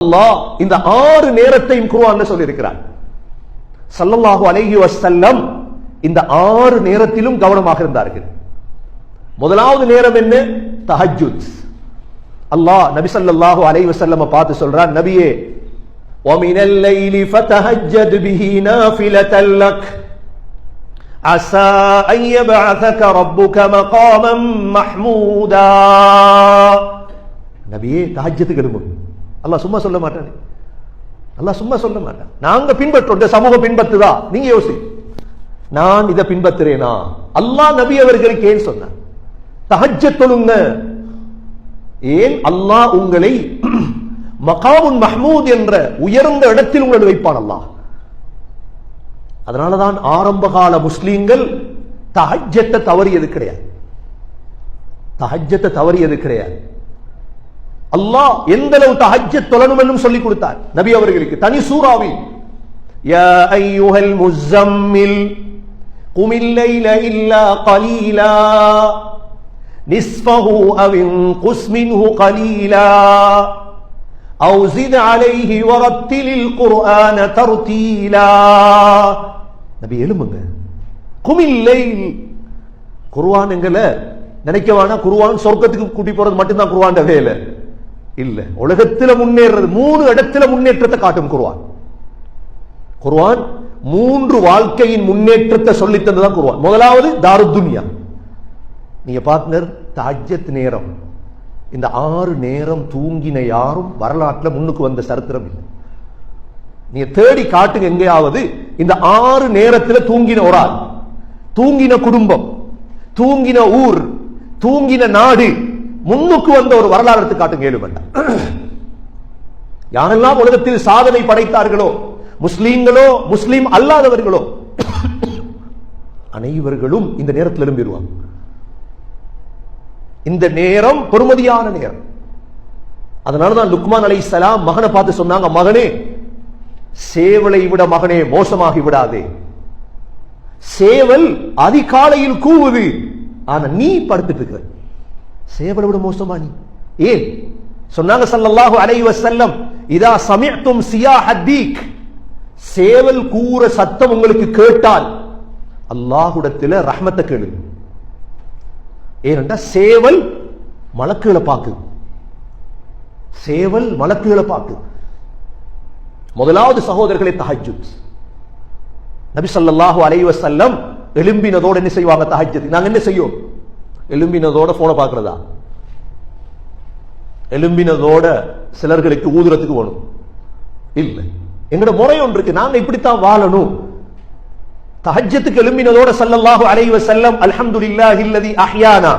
அல்லாஹ் இந்த ஆறு நேரத்தையும் குர்ஆன்ல சொல்லியிருக்கிறார் ஸல்லல்லாஹு அலைஹி வஸல்லம் இந்த ஆறு நேரத்திலும் கவனமாக இருந்தார்கள் முதலாவது நேரம் என்ன தஹஜ்ஜுத் அல்லாஹ் நபி ஸல்லல்லாஹு அலைஹி வஸல்லம் பார்த்து சொல்றான் நபியே ومن الليل فتهجد به نافلة لك عسى أن يبعثك ربك مقاما محمودا நபியே தஹஜ்ஜத்துக்கு எழும்பு அல்லாஹ் சும்மா சொல்ல மாட்டானே. அல்லாஹ் சும்மா சொல்ல மாட்டான். நாங்க பின்பற்றோம். இந்த சமூகம் பின்பற்றுதா நீங்க யோசி. நான் இதை பின்பற்றுறேனா? அல்லாஹ் நபி அவர்களுக்கு ஏன் சொன்ன தஹஜ்ஜத் தொழுங்க. ஏன் அல்லாஹ் உங்களை மகாவுன் மஹமூத் என்ற உயர்ந்த இடத்தில் உங்களை வைப்பான் அல்லாஹ்? அதனாலதான் ஆரம்பகால முஸ்லீம்கள் தஹஜ்ஜத்தை தவறியது கிடையாது. தஹஜ்ஜத்தை தவறியது கிடையாது. அல்லாஹ் எந்த அளவு தஹஜ்ஜத் தொழணும் என்றும் சொல்லிக் கொடுத்தார் நபி அவர்களுக்கு தனி சூறாவில் யா ஐயுஹல் முஸம்மில் قم الليل إلا قليلا نصفه أو انقص منه قليلا أو زد عليه ورتل القرآن ترتيلا நபி எழும்புங்க குமில்லை குர்ஆன் எங்கல நினைக்க வேணாம் குர்ஆன் சொர்க்கத்துக்கு கூட்டி போறது மட்டும்தான் குர்ஆன் வேலை இல்ல. உலகத்துல முன்னேறது மூணு இடத்துல முன்னேற்றத்தை காட்டும் குருவான் குருவான் மூன்று வாழ்க்கையின் முன்னேற்றத்தை சொல்லி தந்ததான் குருவான் முதலாவது தாருத்துன்யா நீங்க பார்ட்னர் தாஜ்யத் நேரம். இந்த ஆறு நேரம் தூங்கின யாரும் வரலாற்றுல முன்னுக்கு வந்த சரித்திரம் இல்லை. நீங்க தேடி காட்டுங்க எங்கேயாவது இந்த ஆறு நேரத்துல தூங்கின ஒரு ஆள். தூங்கின குடும்பம். தூங்கின ஊர். தூங்கின நாடு. முன்னுக்கு வந்த ஒரு வரலாறு எடுத்து காட்டுங்க ஏழு யாரெல்லாம் உலகத்தில் சாதனை படைத்தார்களோ முஸ்லீம்களோ முஸ்லீம் அல்லாதவர்களோ அனைவர்களும் இந்த நேரத்தில் எழும்பிடுவாங்க. இந்த நேரம் பொறுமதியான நேரம். அதனாலதான் லுக்மான் அலை சலாம் மகனை பார்த்து சொன்னாங்க மகனே சேவலை விட மகனே மோசமாகி விடாதே. சேவல் அதிகாலையில் கூவுது ஆனா நீ படுத்துட்டு இருக்க சேவலை விட மோசமா நீ ஏன்? சொன்னாங்க சல்லல்லாஹு அலைஹி வஸல்லம் இதா சமிஅத்தும் சியாஹதீக் சேவல் கூற சத்தம் உங்களுக்கு கேட்டால் அல்லாஹ்விடத்தில் ரஹ்மத்தை கேளு. ஏனென்றா சேவல் மலக்குகளை பார்க்கு. சேவல் மலக்குகளை பார்க்கு. முதலாவது சகோதரர்களை தஹஜ்ஜுத். நபி சல்லாஹூ அலைவசல்லம் எழும்பினதோடு என்ன செய்வாங்க தஹஜ்ஜத்? நாங்க என்ன செய்யும் எழும்பினதோட போனை பார்க்கறதா? எழும்பினதோட சிலர்களுக்கு ஊதுறதுக்கு வேணும். இல்ல. எங்கட முறை ஒன்று இருக்கு. நாங்க இப்படித்தான் வாழணும். தஹஜ்ஜத்துக்கு எழும்பினதோட சல்லல்லாஹு அலைஹி செல்லம் அல்ஹம்துலில்லாஹி அல்லதி அஹ்யானா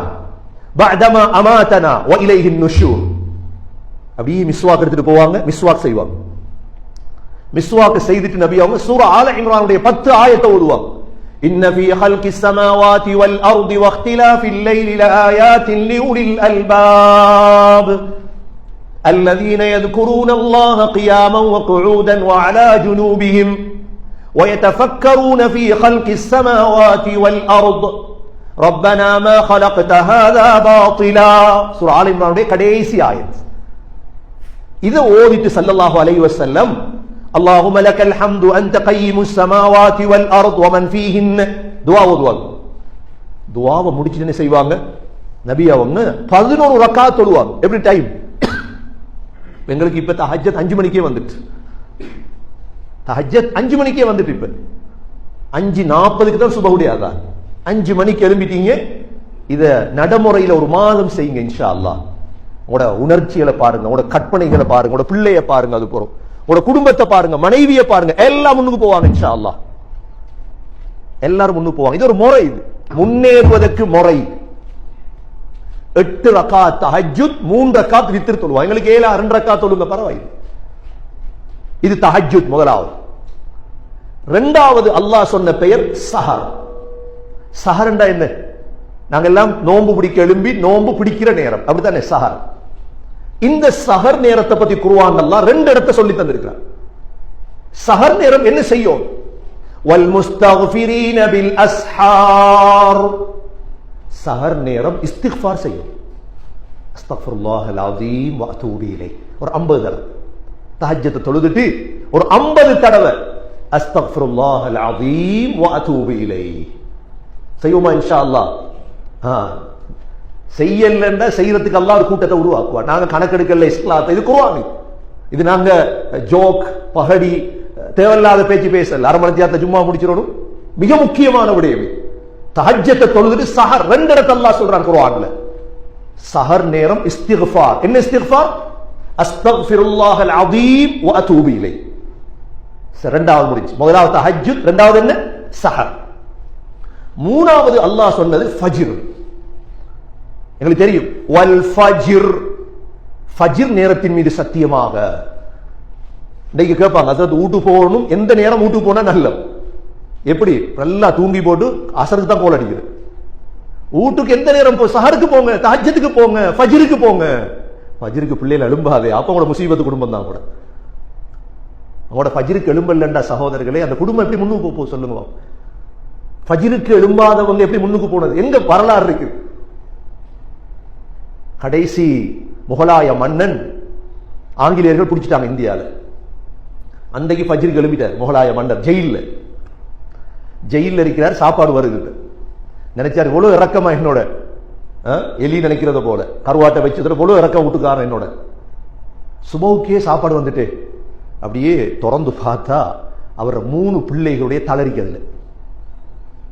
பஅதமா அமாதனா வ இலைஹி நுஷூர் அப்படியே மிஸ்வாக் எடுத்துட்டு போவாங்க மிஸ்வாக் செய்வாங்க. மிஸ்வாக் செய்துட்டு நபி அவங்க சூரா ஆல இம்ரானுடைய பத்து ஆயத்தை ஓதுவாங்க. إن في خلق السماوات والأرض واختلاف الليل لآيات لأولي الألباب الذين يذكرون الله قياما وقعودا وعلى جنوبهم ويتفكرون في خلق السماوات والأرض. ربنا ما خلقت هذا باطلا. سورة عالم كديسي آيات إذا أوذت صلى الله عليه وسلم اللهم لك الحمد أنت قيم السماوات والأرض ومن فيهن துவா ஓதுவாங்க துவாவை முடிச்சுட்டு என்ன செய்வாங்க நபி அவங்க பதினோரு ரக்கா தொழுவாங்க எவ்ரி டைம் எங்களுக்கு இப்ப தஹஜத் அஞ்சு மணிக்கே வந்துட்டு தஹஜத் அஞ்சு மணிக்கே வந்துட்டு இப்ப அஞ்சு நாற்பதுக்கு தான் சுபகுடைய அதான் அஞ்சு மணிக்கு எழும்பிட்டீங்க இத நடைமுறையில ஒரு மாதம் செய்யுங்க இன்ஷா அல்லாஹ் உங்களோட உணர்ச்சிகளை பாருங்க உங்களோட கற்பனைகளை பாருங்க உங்களோட பிள்ளைய பாருங்க அது போறோம் உங்களோட குடும்பத்தை பாருங்க மனைவியை பாருங்க எல்லாம் முன்னுக்கு போவாங்க இன்ஷா அல்லாஹ் எல்லாரும் முன்னுக்கு போவாங்க. இது ஒரு முறை இது. முன்னேறுவதற்கு முறை. எட்டு ரக்கா தஹஜுத் மூன்று ரக்கா வித்திரு தொழுவா. எங்களுக்கு ஏழா ரெண்டு ரக்கா தொழுங்க பரவாயில்லை. இது தஹஜுத் முதலாவது. ரெண்டாவது அல்லாஹ் சொன்ன பெயர் சஹர். சஹர்ண்டா என்ன? நாங்க எல்லாம் நோன்பு பிடிக்க எழும்பி நோன்பு பிடிக்கிற நேரம். அப்படித்தானே? சஹர். இந்த சஹர் நேரத்தை பத்தி குருவான் அல்லா ரெண்டு இடத்தை சொல்லி தந்திருக்கிறார். சஹர் நேரம் என்ன செய்யும்? வல் முஸ்தக்ஃபிரீன பில் அஸ்ஹார். சஹர் நேரம் இஸ்திக்ஃபார் செய்யும். அஸ்தக்ஃபிருல்லாஹ் அல் அஸீம் ஒரு 50 தடவை. தஹஜ்ஜத்தை தொழுதுட்டு ஒரு 50 தடவை. அஸ்தக்ஃபிருல்லாஹ் அல் அதீம் வ அதூபு இன்ஷா அல்லாஹ்? ஆ. செய்யலன்னா செய்யறதுக்கு எல்லாம் ஒரு கூட்டத்தை உருவாக்குவார் நாங்க கணக்கெடுக்கல இஸ்லாத்தை. இது குர்ஆன். இது நாங்க ஜோக் பகடி தேவையில்லாத பேச்சு பேசல. அரை மணி நேரத்தை சும்மா முடிச்சிடணும். மிக முக்கியமான விடயம் தஹஜத்தை தஹஜ்ஜத்தை தொழுதுட்டு சஹர் ரெண்டு இடத்துல அல்லாஹ் சொல்றான் குருவான்ல சஹர் நேரம் இஸ்திக்ஃபார். என்ன இஸ்திக்ஃபார்? அஸ்தக்ஃபிருல்லாஹ் அல் அதீம் வ அதூபு இலை ரெண்டாவது முடிஞ்சு. முதலாவது தஹஜ்ஜுத் ரெண்டாவது என்ன? சஹர். மூணாவது அல்லாஹ் சொன்னது ஃபஜ்ர். எங்களுக்கு தெரியும். வல் ஃபஜிர். ஃபஜிர் நேரத்தின் மீது சத்தியமாக. இன்னைக்கு கேட்பாங்க அதாவது வீட்டு போகணும் எந்த நேரம் வீட்டு போனா நல்ல எப்படி? நல்லா தூங்கி போட்டு அசருக்கு தான் கோல் அடிக்குது. வீட்டுக்கு எந்த நேரம் போ சஹருக்கு போங்க தாஜத்துக்கு போங்க ஃபஜிருக்கு போங்க. ஃபஜிருக்கு பிள்ளைகள் எழும்பாதே அப்போ கூட முசீபத்து குடும்பம் தான் கூட. அவங்களோட ஃபஜிருக்கு எழும்பல்லண்டா சகோதரர்களே அந்த குடும்பம் எப்படி முன்னுக்கு போக சொல்லுங்க. ஃபஜிருக்கு எழும்பாதவங்க எப்படி முன்னுக்கு போனது? எங்க வரலாறு இருக்கு? கடைசி முகலாய மன்னன் ஆங்கிலேயர்கள் பிடிச்சிட்டாங்க இந்தியாவில் அன்றைக்கு பஜ்ரி கிளம்பிட்டார் முகலாய மன்னர். ஜெயிலில். ஜெயிலில் இருக்கிறார் சாப்பாடு வருது நினைச்சார் இவ்வளோ இறக்கமா என்னோட ஆ? எலி நினைக்கிறத போல. கருவாட்டை வச்சதுல இவ்வளோ இறக்கம் விட்டுக்காரன் என்னோட. சுபவுக்கே சாப்பாடு வந்துட்டு அப்படியே திறந்து பார்த்தா அவர் மூணு பிள்ளைகளுடைய தளரிக்கிறதுல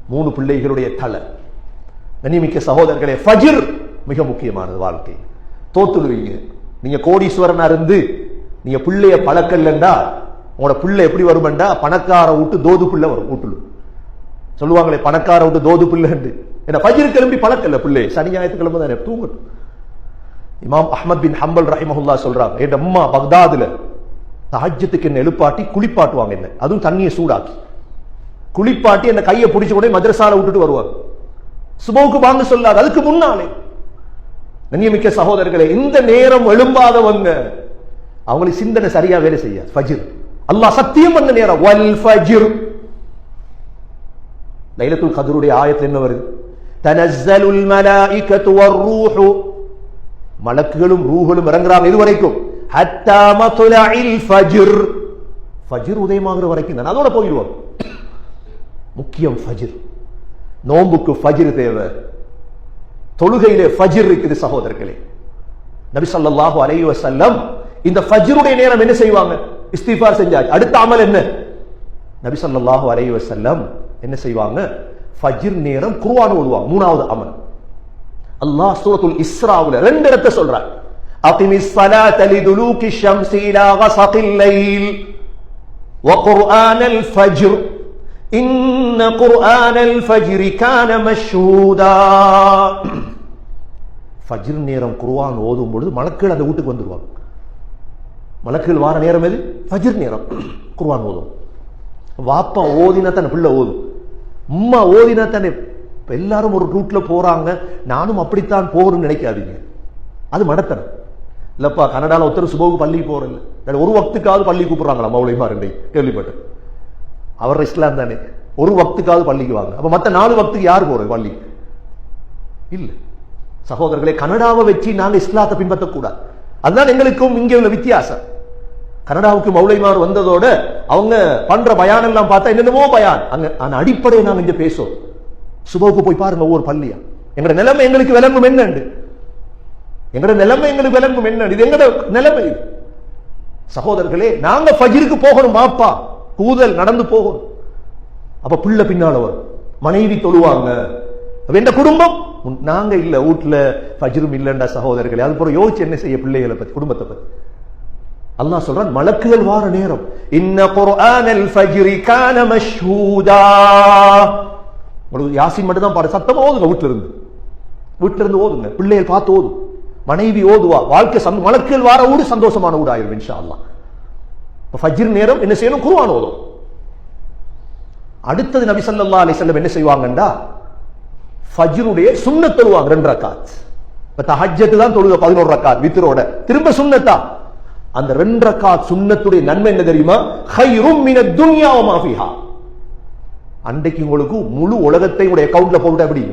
மூணு பிள்ளைகளுடைய தலை. கண்ணியமிக்க சகோதரர்களே ஃபஜிர் மிக முக்கியமானது வாழ்க்கை. தோத்துடுவீங்க. நீங்க கோடீஸ்வரனா இருந்து நீங்க பிள்ளைய பழக்கல்லண்டா உங்களோட பிள்ளை எப்படி வருமெண்டா பணக்கார விட்டு தோது பிள்ளை வரும் வீட்டுல. சொல்லுவாங்களே பணக்கார விட்டு தோது பிள்ளைண்டு ஏன்னா ஃபஜ்ர் கிளம்பி பழக்கல்ல பிள்ளை. சனி ஞாயிற்றுக்கிழமை தானே தூங்கட்டும். இமாம் அஹமத் பின் ஹம்பல் ரஹிமஹுல்லா சொல்றாங்க என் அம்மா பக்தாதுல தாஜ்யத்துக்கு என்ன எழுப்பாட்டி குளிப்பாட்டுவாங்க என்ன? அதுவும் தண்ணியை சூடாக்கி. குளிப்பாட்டி அந்த கையை பிடிச்ச உடனே மதரசால விட்டுட்டு வருவாங்க. சுபவுக்கு வாங்க சொல்லாது அதுக்கு முன்னாலே கண்ணியமிக்க சகோதரர்களே இந்த நேரம் எழும்பாதவங்க அவங்களுக்கு சிந்தனை சரியா வேலை செய்யாது. ஃபஜிர். அல்லாஹ் சத்தியம் பண்ண நேரம். வல் ஃபஜிர். லைலத்துல் கதருடைய ஆயத்துல என்ன வருது? தனஸ்ஸலுல் மலாயிகத்து வர்ரூஹு மலக்குகளும் ரூஹுகளும் இறங்குறாங்க இது வரைக்கும் ஹத்தா மத்லஇல் ஃபஜிர். ஃபஜிர் உதயமாகிற வரைக்கும் தான். அதோட போயிடுவோம். முக்கியம் ஃபஜிர். நோம்புக்கு ஃபஜிர் தேவை. தொழுகையிலே ஃபஜிர் இருக்குது சகோதரர்களே. நபி சல்லாஹூ அலை வசல்லம் இந்த ஃபஜ்ருடைய நேரம் என்ன செய்வாங்க? இஸ்திஃபார் செஞ்சாச்சு அடுத்த அமல் என்ன? நபி சல்லாஹூ அலை வசல்லம் என்ன செய்வாங்க? ஃபஜிர் நேரம் குர்ஆன் ஓடுவாங்க மூணாவது அமல். அல்லாஹ் சூரத்துல் இஸ்ராவுல ரெண்டு இடத்த சொல்றார். அகிமி ஸலாத லிதுலூகி ஷம்ஸி இலா கஸகில் லைல். வ குர்ஆனல் ஃபஜ்ர். إن قرآن الفجر كان مشهودا ஃபஜ்ர் நேரம் குர்ஆன் ஓதும் பொழுது மலக்குகள் அந்த வீட்டுக்கு வந்துருவாங்க மலக்குகள் வார நேரம் எது ஃபஜ்ர் நேரம் குர்ஆன் ஓதும் வாப்பா ஓதினா தானே பிள்ளை ஓதும் உம்மா ஓதினா தானே இப்ப எல்லாரும் ஒரு ரூட்ல போறாங்க நானும் அப்படித்தான் போகணும்னு நினைக்காதீங்க அது மடத்தனம் இல்லப்பா கனடால ஒருத்தர் சுபவுக்கு பள்ளிக்கு போறதில்ல இல்ல ஒரு வக்துக்காவது பள்ளி கூப்பிடுறாங்களா மௌலிமா ரெண்டை கேள்விப்பட்டேன் அவர் இஸ்லாம் தானே. ஒரு வக்துக்காவது பள்ளிக்கு வாங்க. அப்போ மற்ற நாலு வக்துக்கு யார் போகிற பள்ளி? இல்லை. சகோதரர்களே கனடாவை வச்சு நாங்கள் இஸ்லாத்தை பின்பற்றக்கூடாது. அதுதான் எங்களுக்கும் இங்கே உள்ள வித்தியாசம். கனடாவுக்கு மௌலைமார் வந்ததோட அவங்க பண்ற பயான் எல்லாம் பார்த்தா என்னென்னமோ பயான். அங்க அந்த அடிப்படையை நாங்க இங்க பேசுவோம். சுபோக்கு போய் பாருங்க ஒவ்வொரு பள்ளியா. எங்களோட நிலைமை எங்களுக்கு விளங்கும் என்னண்டு? எங்களோட நிலைமை எங்களுக்கு விளங்கும் என்னண்டு? இது எங்களோட நிலைமை சகோதரர்களே நாங்க ஃபஜ்ருக்கு போகணும் மாப்பா கூதல் நடந்து போகும். அப்ப பிள்ளை பின்னால வரும். மனைவி தொழுவாங்க. எந்த குடும்பம்? நாங்க இல்ல வீட்டுல பஜ்ரும் இல்லண்டா சகோதரர்களே. அது போற யோசிச்சு என்ன செய்ய பிள்ளைகளை பத்தி குடும்பத்தை பத்தி? அல்லாஹ் சொல்றான் மலக்குகள் வார நேரம். இன்ன குர்ஆனல் ஃபஜ்ரி கான மஷ்ஹூதா. உங்களுக்கு யாசின் மட்டும் தான் சத்தம் சத்தமா ஓதுங்க வீட்டுல இருந்து. வீட்டுல இருந்து ஓதுங்க. பிள்ளைகள் பார்த்து ஓதும். மனைவி ஓதுவா. வாழ்க்கை மலக்குகள் வார ஊடு சந்தோஷமான ஊடு ஆயிரும் இன்ஷா அல்லாஹ். ஃபஜ்ர் நேரம் என்ன செய்யணும்? குருவான் ஓதும். அடுத்தது நபி சல்லா அலி செல்லம் என்ன செய்வாங்கண்டா? ஃபஜ்ருடைய சுண்ணத் தொழுவாங்க ரெண்டு ரக்காத். இப்ப தஹஜத்து தான் தொழுக 11 ரக்காத் வித்ரோட. திரும்ப சுண்ணத்தா? அந்த ரெண்டு ரக்காத் சுண்ணத்துடைய நன்மை என்ன தெரியுமா? ஹைரும் மின துன்யா வ அன்றைக்கு உங்களுக்கு முழு உலகத்தை உடைய கவுண்ட்ல போட்டு அப்படி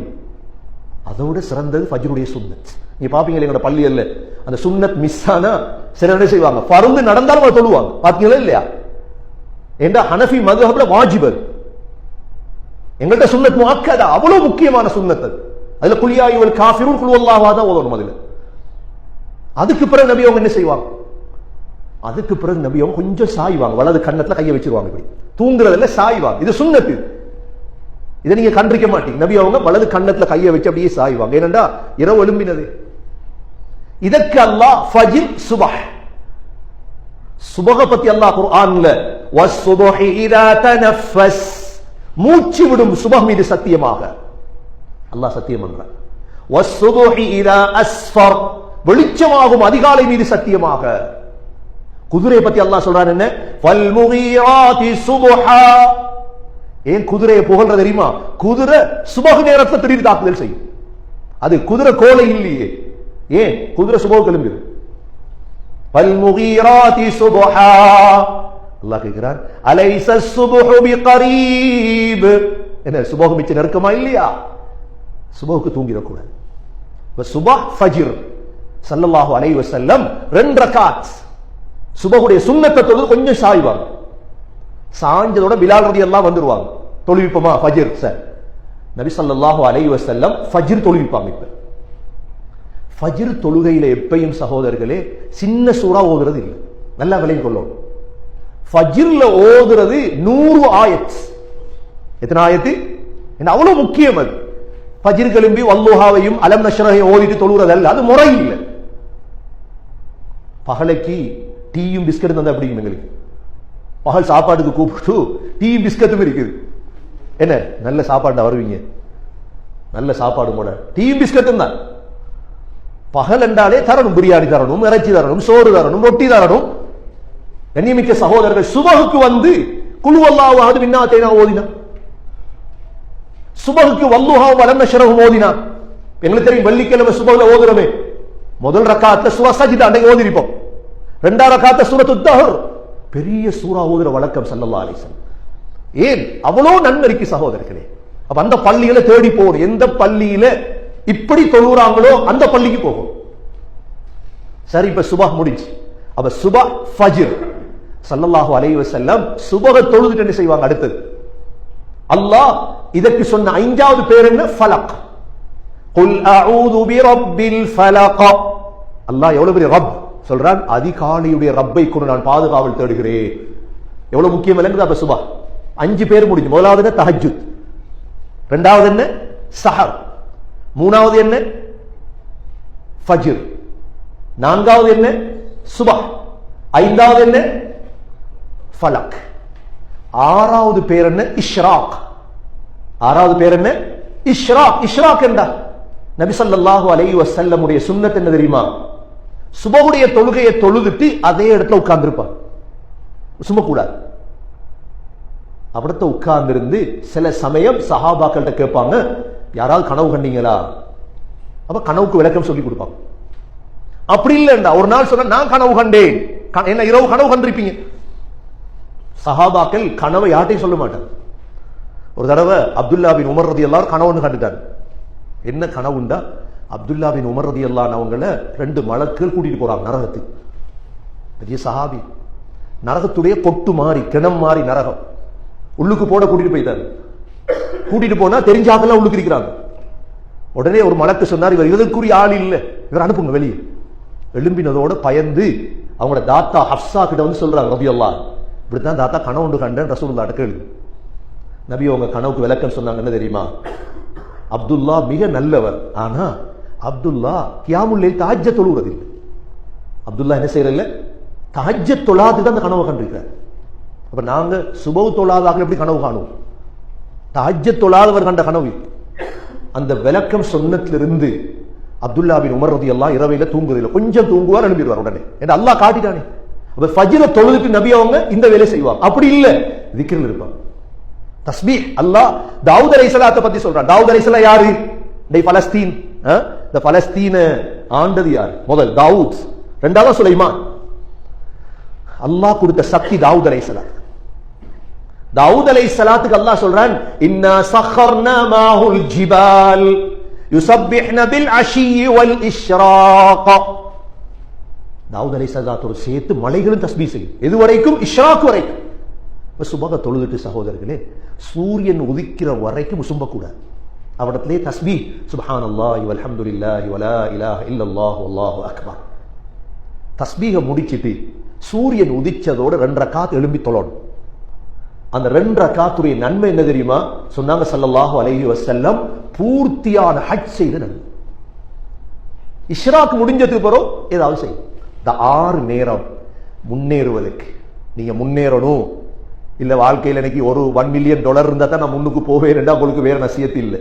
அதோட சிறந்தது ஃபஜ்ருடைய சுண்ணத். நீங்க பாப்பீங்களா எங்களோட பள்ளியல்ல அந்த சுண்ணத் மிஸ் ஆனா சில என்ன செய்வாங்க? பருந்து நடந்தாலும் அதை தொழுவாங்க. பாத்தீங்களா இல்லையா? என்ற ஹனஃபி மதுஹப்ல வாஜிபர் எங்கள்கிட்ட சுண்ணத் முஅக்கதா அவ்வளவு முக்கியமான சுண்ணத் அது. அதுல குலியாயுவல் காஃபிரும் குழுவல்லாவா தான் ஓதணும் அதுல. அதுக்கு பிறகு நபி அவங்க என்ன செய்வாங்க? அதுக்கு பிறகு நபி அவங்க கொஞ்சம் சாய்வாங்க. வலது கண்ணத்துல கையை வச்சிருவாங்க இப்படி. தூங்குறதுல சாய்வாங்க. இது சுண்ணத்து இதை. நீங்க கண்டிருக்க மாட்டீங்க. நபி அவங்க வலது கண்ணத்துல கையை வச்சு அப்படியே சாய்வாங்க. ஏனண்டா இரவு எழும்பினது இதற்கு அல்லாஹ் ஃபஜில் சுபஹ். சுபஹ பத்தி அல்லாஹ் குர்ஆன்ல வஸ்ஸுபஹி இதா தனஃபஸ். மூச்சு விடும் சுபஹ் மீது சத்தியமாக. அல்லாஹ் சத்தியம் பண்றான். வஸ்ஸுபஹி இதா அஸ்ஃபர். வெளிச்சமாகும் அதிகாலை மீது சத்தியமாக. குதிரையை பத்தி அல்லாஹ் சொல்றான் என்ன? ஃபல்முகிராதி சுபஹா. ஏன் குதிரையை புகழ்ற தெரியுமா? குதிரை சுபக நேரத்தை திடீர் தாக்குதல் செய்யும். அது குதிரை கோலை இல்லையே. ஏன்? குதிரை சுபக கிளம்பிது பல்முகீராதி சுபஹா. அல்லாஹ் கேட்கிறார் அலைஸ சுபஹு பிகரீப். என்ன சுபஹு மிச்ச நெருக்கமா இல்லையா? சுபஹுக்கு தூங்கிடக்கூடாது. இப்ப சுபஹ் ஃபஜ்ர். ஸல்லல்லாஹு அலைஹி வஸல்லம் ரெண்டு ரகாத் சுபஹுடைய சுன்னத்தை தொழுது கொஞ்சம் சாய்வாங்க. சாஞ்சதோட பிலால் ரதி எல்லாம் வந்துருவாங்க தொழுவிப்போமா? ஃபஜ்ர் சார். நபி ஸல்லல்லாஹு அலைஹி வஸல்லம் ஃபஜ்ர் தொழுவிப்பாங்க இப்ப. ஃபஜிர் தொழுகையில் எப்பையும் சகோதரர்களே சின்ன சூறா ஓதுறது இல்லை. நல்லா விலையும் கொள்ளணும் ஃபஜிர்ல ஓதுறது நூறு ஆயத். எத்தனை ஆயத்து? என்ன அவ்வளவு முக்கியம் அது. ஃபஜிர் கிளம்பி வல்லுஹாவையும் அலம் நஷ்ரஹையும் ஓதிட்டு தொழுகிறது அல்ல அது முறை இல்லை. பகலைக்கு டீயும் பிஸ்கட் தந்தா அப்படிங்க எங்களுக்கு? பகல் சாப்பாட்டுக்கு கூப்பிட்டு டீயும் பிஸ்கட்டும் இருக்குது. என்ன? நல்ல சாப்பாடு வருவீங்க. நல்ல சாப்பாடு கூட டீயும் பிஸ்கட்டும் தான். பகல் என்றாலே தரணும் பிரியாணி தரணும் இறைச்சி தரணும் சோறு தரணும் ரொட்டி தரணும். கண்ணியமிக்க சகோதரர்கள் சுபகுக்கு வந்து குழுவல்லாவது விண்ணாத்தேனா ஓதினான் சுபகுக்கு வல்லுஹாவும் வலன்ன சிறகும் ஓதினா எங்களுக்கு தெரியும் வெள்ளிக்கிழமை சுபகுல ஓதுறமே. முதல் ரக்காத்த சுர சஜிதா அன்னைக்கு ஓதிருப்போம். ரெண்டா ரக்காத்த சூரத்து தஹர். பெரிய சூறா ஓதுற வழக்கம் சல்லல்லா அலிசன் ஏன்? அவ்வளோ நன்மறிக்கு சகோதரர்களே. அப்ப அந்த பள்ளியில தேடி போகணும். எந்த பள்ளியில இப்படி தொழுகிறாங்களோ அந்த பள்ளிக்கு போகும். சரி இப்ப சுபா முடிஞ்சு. அப்ப சுபா ஃபஜிர். சல்லல்லாஹு அலைவ செல்லம் சுபக தொழுதுட்டு என்ன செய்வாங்க அடுத்தது? அல்லாஹ் இதற்கு சொன்ன ஐந்தாவது பேர் என்ன? ஃபலக். குல் அஊது பிரப்பில் ஃபலக். அல்லாஹ் எவ்வளவு பெரிய ரப்? சொல்றான் அதிகாலையுடைய ரப்பை கொண்டு நான் பாதுகாவல் தேடுகிறேன். எவ்வளவு முக்கியம் இல்லைங்கிறது அப்ப சுபா அஞ்சு பேர் முடிஞ்சு. முதலாவது என்ன? தஹஜுத் ரெண்டாவது என்ன? சஹர். மூணாவது என்ன? ஃபஜ்ர். நான்காவது என்ன? சுபா ஐந்தாவது என்ன? ஃபலக். ஆறாவது பேர் என்ன? இஷ்ராக். ஆறாவது பேர் என்ன? இஷ்ராக். இஷ்ராக் என்றா நபிசல்லாஹு அலை வசல்லமுடைய சுண்ணத் என்ன தெரியுமா? சுபகுடைய தொழுகையை தொழுதுட்டு அதே இடத்துல உட்கார்ந்துருப்பான் சும்ம கூடாது அப்படித்த உட்கார்ந்திருந்து சில சமயம் சஹாபாக்கள்கிட்ட கேட்பாங்க யாராவது கனவு கண்டீங்களா? அப்ப கனவுக்கு விளக்கம் சொல்லி கொடுப்பாங்க. அப்படி இல்லைண்டா. ஒரு நாள் சொன்ன நான் கனவு கண்டேன். க- என்ன இரவு கனவு கண்டிருப்பீங்க. சஹாபாக்கள் கனவை யார்ட்டையும் சொல்ல மாட்டார் ஒரு தடவை அப்துல்லா பின் உமர் ரதி எல்லாரும் கனவுன்னு கண்டுட்டாரு. என்ன கனவுண்டா? அப்துல்லா பின் உமர் ரதி அவங்கள ரெண்டு மலக்கள் கூட்டிட்டு போறாங்க நரகத்துக்கு. பெரிய சஹாபி. நரகத்துடைய பொட்டு மாறி கிணம் மாறி நரகம். உள்ளுக்கு போட கூட்டிட்டு போயிட்டாரு. கூட்டிட்டு போனா தெரிஞ்சாக்கெல்லாம் உள்ளுக்கு இருக்கிறாங்க உடனே ஒரு மலக்கு சொன்னார் இவர் இதற்குரிய ஆள் இல்லை. இவர் அனுப்புங்க வெளியே. எழும்பினதோட பயந்து அவங்களோட தாத்தா ஹப்சா கிட்ட வந்து சொல்றாங்க நபி அல்லாஹ் இப்படித்தான் தாத்தா கனவு ஒன்று கண்டேன் ரசூல்லாட்ட கேளு. நபி அவங்க கனவுக்கு விளக்கம் சொன்னாங்க என்ன தெரியுமா? அப்துல்லா மிக நல்லவர். ஆனா அப்துல்லா கியாமுல்லே தாஜ்ஜ தொழுகிறதில்லை அப்துல்லா என்ன செய்யறதில்ல? தாஜ்ஜ தொழாது தான் அந்த கனவை கண்டிருக்கிறார். அப்ப நாங்க சுபவு தொழாதாக எப்படி கனவு காணுவோம்? தாஜ்ஜ தொழாதவர் கண்ட கனவு. அந்த விளக்கம் சொன்னத்திலிருந்து அப்துல்லா பின் உமர் ரதி எல்லாம் இரவையில தூங்குறதில்ல. கொஞ்சம் தூங்குவார் அனுப்பிடுவார் உடனே. ஏன்னா அல்லாஹ் காட்டிட்டானே. அப்ப ஃபஜ்ர தொழுதுட்டு நபி அவங்க இந்த வேலையை செய்வாங்க. அப்படி இல்ல. திக்ரில் இருப்பாங்க. தஸ்பீஹ் அல்லாஹ் தாவூத் அலைசலாத்தை பத்தி சொல்றான். தாவூத் அலைசலா யாரு? டே பலஸ்தீன். இந்த பலஸ்தீன ஆண்டது யார்? முதல் தாவூத். ரெண்டாவது சுலைமான். அல்லாஹ் கொடுத்த சக்தி தாவூத் அலைசலா தாவூத் சலாத்துக்கு அல்லாஹ் சொல்றான் இன்னா சஹர்னா மாஹுல் ஜிபால் யுசப்பிஹ்ன பில் அஷி வல் இஷ்ராக். தாவூத் அலை சலாத்தோடு சேர்த்து மலைகளும் தஸ்பீ செய்யும். எது வரைக்கும் இஷ்ராக் வரைக்கும். சுபக தொழுதுட்டு சகோதரர்களே சூரியன் உதிக்கிற வரைக்கும் சும்பக்கூடாது அவடத்திலே தஸ்பீ சுபஹான் அல்லாஹ் அல்ஹம்துலில்லாஹி வலா இலாஹ இல்லல்லாஹ் அல்லாஹு அக்பர். தஸ்பீக முடிச்சிட்டு சூரியன் உதிச்சதோட ரெண்டரை காத்து எழும்பி தொழணும். அந்த ரெண்டு காத்துடைய நன்மை என்ன தெரியுமா? சொன்னாங்க சல்லல்லாஹு அலஹி வசல்லம் பூர்த்தியான ஹஜ் செய்த நன்மை. இஷ்ராக் முடிஞ்சதுக்கு பிறகு ஏதாவது செய்யும் இந்த ஆறு நேரம் முன்னேறுவதற்கு. நீங்க முன்னேறணும். இல்லை வாழ்க்கையில் எனக்கு ஒரு ஒன் மில்லியன் டாலர் இருந்தால் தான் நான் முன்னுக்கு போவேன் ரெண்டா உங்களுக்கு வேற நசியத்து இல்லை.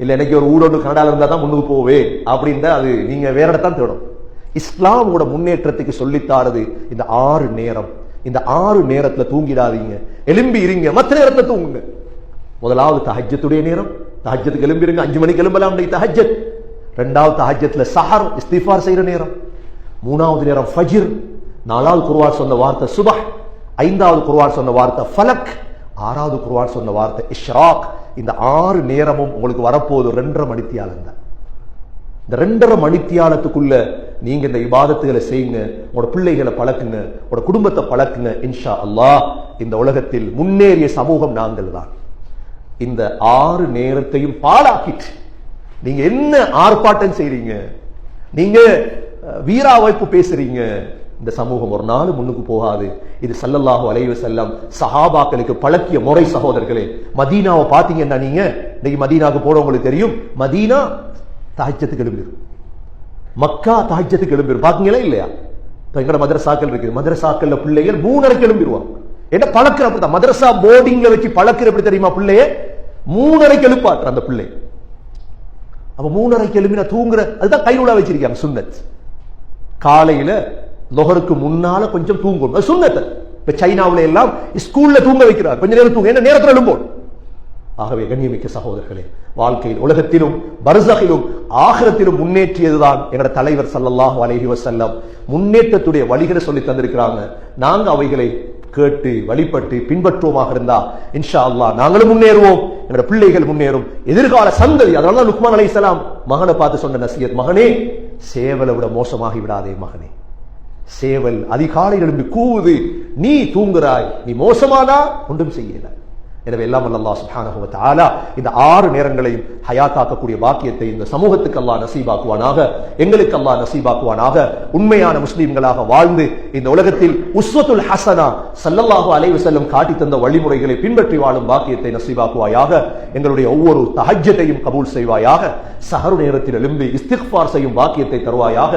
இல்லை எனக்கு ஒரு ஊடொன்று கனடாவில் இருந்தால் தான் முன்னுக்கு போவேன் அப்படின்னா அது நீங்கள் வேற இடத்தான் தேடும் இஸ்லாமோட முன்னேற்றத்துக்கு சொல்லித்தாரது இந்த ஆறு நேரம். இந்த ஆறு நேரத்துல தூங்கிடாதீங்க. எலும்பி இருங்க. மற்ற நேரத்துல தூங்குங்க. முதலாவது தஹஜத்துடைய நேரம். தஹஜத்துக்கு எலும்பிருங்க அஞ்சு மணிக்கு எலும்பலாம் தஹஜத் ரெண்டாவது தஹஜத்துல சஹர் இஸ்திஃபார் செய்யற நேரம். மூணாவது நேரம் ஃபஜிர். நாலாவது குருவார் சொன்ன வார்த்தை சுபஹ். ஐந்தாவது குருவார் சொன்ன வார்த்தை ஃபலக். ஆறாவது குருவார் சொன்ன வார்த்தை இஷ்ராக். இந்த ஆறு நேரமும் உங்களுக்கு வரப்போகுது ரெண்டரை மணித்தியாலம் தான் இந்த ரெண்டரை மணித்தியாலத்துக்குள்ள நீங்க இந்த இபாதத்துகளை செய்யுங்க உங்களோட பிள்ளைகளை பழக்குங்க உங்களோட குடும்பத்தை பழக்குங்க இன்ஷா அல்லாஹ் இந்த உலகத்தில் முன்னேறிய சமூகம் நாங்கள் தான். இந்த ஆறு நேரத்தையும் பாழாக்கிட்டு நீங்க என்ன ஆர்ப்பாட்டம் செய்றீங்க? நீங்க வீரா வாய்ப்பு பேசுறீங்க? இந்த சமூகம் ஒரு நாள் முன்னுக்கு போகாது. இது சல்லல்லாஹு அலைஹி செல்லம் சஹாபாக்களுக்கு பழக்கிய முறை சகோதரர்களே மதீனாவை பார்த்தீங்கன்னா நீங்க இன்னைக்கு மதீனாவுக்கு போறவங்களுக்கு தெரியும் மதீனா தாய்ச்சத்துக்கு எழும்பிடும். மக்கா தாஜ்யத்துக்கு எழும்பிடும் பாத்தீங்களா இல்லையா? இப்ப எங்கட மதரசாக்கள் இருக்கு மதரசாக்கள்ல பிள்ளைகள் மூணரைக்கு எழும்பிடுவாங்க என்ன பழக்கிற அப்படிதான் மதரசா போர்டிங்ல வச்சு பழக்கிற எப்படி தெரியுமா பிள்ளைய? மூணரைக்கு எழுப்பாற்ற அந்த பிள்ளை. அப்ப மூணரைக்கு எழுப்பின தூங்குற அதுதான் கைநூலா வச்சிருக்காங்க சுண்ணத். காலையில லொகருக்கு முன்னால கொஞ்சம் தூங்கணும். அது இப்ப சைனாவுல எல்லாம் ஸ்கூல்ல தூங்க வைக்கிறார் கொஞ்ச நேரம் தூங்க. என்ன நேரத்துல எழும்போம் ஆகவே கண்ணியமிக்க சகோதரர்களே வாழ்க்கையில் உலகத்திலும் பர்சகிலும் ஆகரத்திலும் முன்னேற்றியதுதான் எங்களோட தலைவர் சல்லல்லாஹ் அலஹி வசல்லம் முன்னேற்றத்துடைய வழிகளை சொல்லி தந்திருக்கிறாங்க. நாங்க அவைகளை கேட்டு வழிபட்டு பின்பற்றுவோமாக இருந்தா இன்ஷா அல்லாஹ் நாங்களும் முன்னேறுவோம். எங்களோட பிள்ளைகள் முன்னேறும். எதிர்கால சந்ததி அதனால லுக்மான் லுக்மான் அலைஹிஸ்ஸலாம் மகனை பார்த்து சொன்ன நசியத் மகனே சேவலை விட மோசமாகி விடாதே மகனே. சேவல் அதிகாலை எழும்பி கூவுது நீ தூங்குறாய் நீ மோசமானா ஒன்றும் செய்யலை. எனவே எல்லாம் வல்ல அல்லாஹ் சுப்ஹானஹு இந்த ஆறு நேரங்களையும் ஹயாத்தாக்கக்கூடிய பாக்கியத்தை இந்த சமூகத்துக்கு அல்லா நசீபாக்குவானாக எங்களுக்கு அல்லா நசீபாக்குவானாக உண்மையான முஸ்லீம்களாக வாழ்ந்து இந்த உலகத்தில் உஸ்வத்துல் ஹசனா சல்லல்லாஹு அலைவு செல்லும் காட்டி தந்த வழிமுறைகளை பின்பற்றி வாழும் பாக்கியத்தை நசீபாக்குவாயாக எங்களுடைய ஒவ்வொரு தஹஜத்தையும் கபூல் செய்வாயாக சஹரு நேரத்தில் எழும்பி இஸ்திக்ஃபார் செய்யும் பாக்கியத்தை தருவாயாக